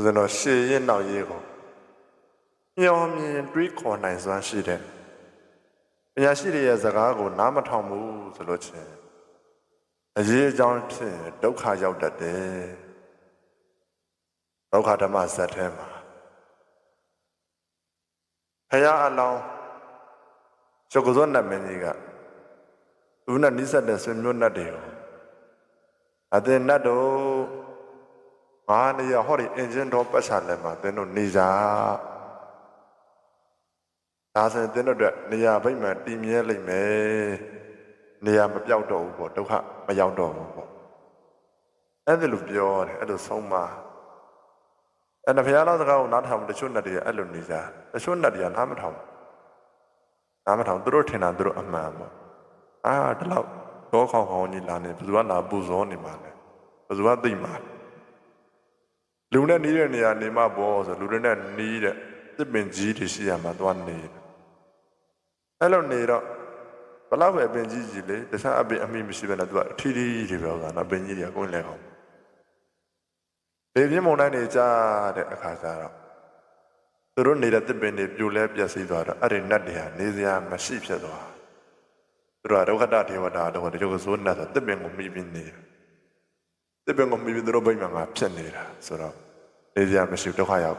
ဦးဇင်းတော်ရှေ့ရင်နောက်ရေးကိုမျောမြင်တွေးခေါ်နိုင်စွမ်းရှိတဲ့ပညာရှိတွေရဲ့စကားကိုနားမထောင်ဘူးဆိုလို့ချင်းအရေးအကြောင်းဖြင့်ဒုက္ခရောက်တတ်တယ်ဒုက္ခဓမ္မဇတ်ထဲမှာဖရာအလောင်းကျောက်စုံနတ်မင်းကြီးကသူနဲ့နိစ္စတဲ့ဆွေမျိုးနတ်တွေကိုအသင်နတ်တို့ ငါနေရဟောဒီအင်ဂျင်တော်ပတ်ချလဲမှာသင်တို့နေကြဒါဆိုရင်သင်တို့အတွက်နေရာဗိမ္မာန်တည်မြဲလိမ့်မယ်နေရာမပြောက်တော့ဘူးပေါ့ဒုက္ခမရောက်တော့ဘူးပေါ့အဲ့ဒါလိုပြောတယ်အဲ့လိုဆုံးမအဲ့ဒါဘုရားတော်စကားကိုနားထောင်တချို့နတ်တွေအဲ့လိုနေကြတချို့နတ်တွေကနားမထောင်နားမထောင်သူတို့ထင်တာသူတို့အမှန်ပေါ့အာဒီလောက်တော့ခေါင်ခေါင်ကြီးလာနေဘယ်သူကလာပူဇော်နေမှာလဲဘယ်သူကသိမှာလဲ လူနဲ့နီးတဲ့နေရာနေမှာပေါ့ဆိုလူတွေနဲ့နီးတဲ့သစ်ပင်ကြီးတွေရှိရမှာသွားနေတယ်အဲ့လိုနေတော့ဘလောက်ပဲအပင်ကြီးကြီးလေတခြားအပင်အမိမရှိဘဲနဲ့သူကအထီးထီးတွေပြောတာနော်အပင်ကြီးတွေအကုန်လဲအောင်ဘေပြင်းမုန်တိုင်းနေကြတဲ့အခါကျတော့သူတို့နေတဲ့သစ်ပင်တွေပြိုလဲပြက်စီးသွားတော့အဲ့ဒီနတ်တွေဟာနေစရာမရှိဖြစ်သွားသူတို့ကဒုက္ခတဒေဝတာတော့ဒီလိုဆိုနတ်ဆိုသစ်ပင်ကိုမိပြီးနေတယ် သစ်ပင်ကိုမိပြီးသူတို့ဘိမှန်ကဖြစ်နေတာဆိုတော့နေစရာမရှိဒုက္ခရောက်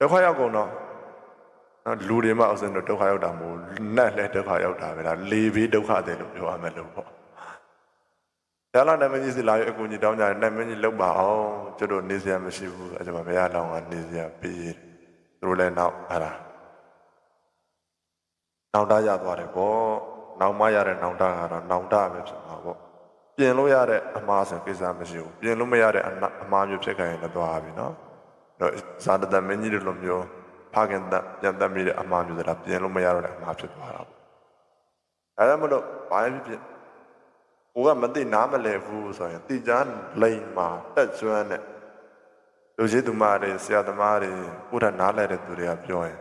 ဒုက္ခရောက်ကုန်တော့နော်လူတွေမှအစင်းတော့ဒုက္ခရောက်တာမဟုတ်နတ်လည်းဒုက္ခရောက်တာပဲလားလေဘေးဒုက္ခတယ်လို့ပြောရမယ်လို့ပေါ့ဒါလာနမကြီးစီလာရအကူကြီးတောင်းကြတယ်နမကြီးလောက်ပါအောင်ကျတို့နေစရာမရှိဘူးအဲဒါမှဘုရားလောင်းကနေစရာပေးသူတို့လည်းနောက်ဟာလားနောင်တရသွားတယ်ပေါ့နောင်မရတဲ့နောင်တကတော့နောင်တပဲဖြစ်မှာပေါ့ ပြင်လို့ရတဲ့အမှားဆိုကိစ္စမရှိဘူးပြင်လို့မရတဲ့အနာအမှားမျိုးဖြစ်ကြရင်လည်းသွားပြီနော်တော့ဇာတတမင်းကြီးတို့လိုမျိုးဖခင်တပြန်တတ်မိတဲ့အမှားမျိုးဆိုတာပြင်လို့မရတော့တဲ့အမှားဖြစ်သွားတာပေါ့အဲဒါမလို့ဘာဖြစ်ဖြစ်ကိုကမသိနားမလဲဘူးဆိုရင်တိကျလိန်မှာတက်ကျွမ်းတဲ့လူကြီးသူမတွေဆရာသမားတွေကိုယ်ထနားလဲတဲ့သူတွေကပြောရင်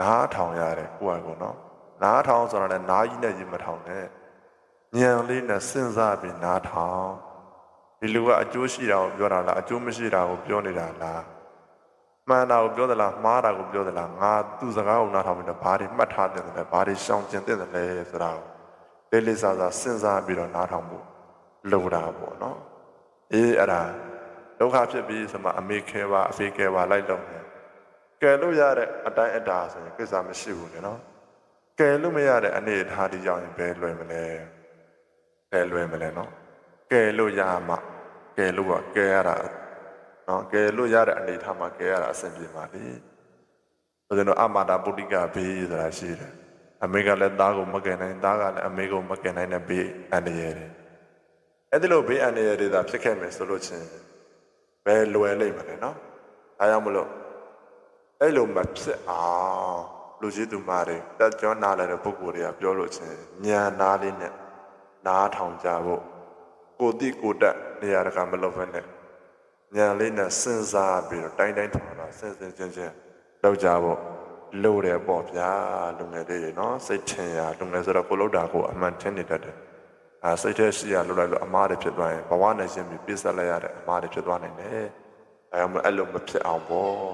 နားထောင်ရတယ်ကိုယ့်အကူနော်နားထောင်ဆိုတာလည်းနားကြီးနဲ့ရင်မထောင်နဲ့ ဉာဏ်လေးနဲ့စဉ်းစားပြီးနားထောင်ဒီလူကအကျိုးရှိတာကိုပြောတာလားအကျိုးမရှိတာကိုပြောနေတာလားမှန်တာကိုပြောသလားမှားတာကိုပြောသလားငါသူ့စကားကိုနားထောင်ပြီးတော့ဘာတွေမှတ်ထားတယ်လဲဘာတွေရှောင်ကျင်တယ်လဲဆိုတာကိုလေးလေးစားစားစဉ်းစားပြီးတော့နားထောင်ဖို့လိုတာပေါ့နော်အေးအဲ့ဒါဒုက္ခဖြစ်ပြီးဆိုမှအမေခဲပါအဖေခဲပါလိုက်တော့မယ်ကယ်လို့ရတဲ့အတိုင်းအတာဆိုရင်ကိစ္စမရှိဘူးလေနော်ကယ်လို့မရတဲ့အနေအထားဒီကြောင့်ရင်ဘယ်လွယ်မလဲ ဘယ်လွယ်မလဲနော်ကယ်လို့ရမှကယ်လို့ကကယ်ရတာနော်ကယ်လို့ရတဲ့အနေအထားမှာကယ်ရတာအဆင်ပြေပါလေဆိုတော့အမာတာပုတ္တိကဘေးဆိုတာရှိတယ်အမေကလည်းသားကိုမကယ်နိုင်သားကလည်းအမေကိုမကယ်နိုင်တဲ့ဘေးအန္တရာယ်တွေအဲ့ဒီလိုဘေးအန္တရာယ်တွေသာဖြစ်ခဲ့မယ်ဆိုလို့ချင်းဘယ်လွယ်လိမ့်မလဲနော်ဒါကြောင့်မလို့အဲ့လိုမဖြစ်အောင်လူကြီးသူမတွေတက်ကြွနားလည်းတဲ့ပုဂ္ဂိုလ်တွေကပြောလို့ချင်းညံနာလေးနဲ့ နားထောင်ကြဖို့ကိုတိကိုတက်နေရာတကာမလုပ်ဘဲနဲ့ညံလေးနဲ့စဉ်းစားပြီးတော့တိုင်းတိုင်းထောင်တာစဉ်းစဉ်ချင်းချင်းလောက်ကြဖို့လို့တယ်ပေါ့ဗျာလူငယ်လေးတွေနော်စိတ်ထင်ရလူငယ်ဆိုတော့ကိုလောက်တာကိုအမှန်ထင်နေတတ်တယ်အဲစိတ်ထဲရှိရလို့လိုက်လို့အမားတွေဖြစ်သွားရင်ဘဝနဲ့ရှင်းပြီးပြစ်ဆက်လိုက်ရတဲ့အမားတွေဖြစ်သွားနိုင်တယ်အဲဒါမှအဲ့လိုမဖြစ်အောင်ပေါ့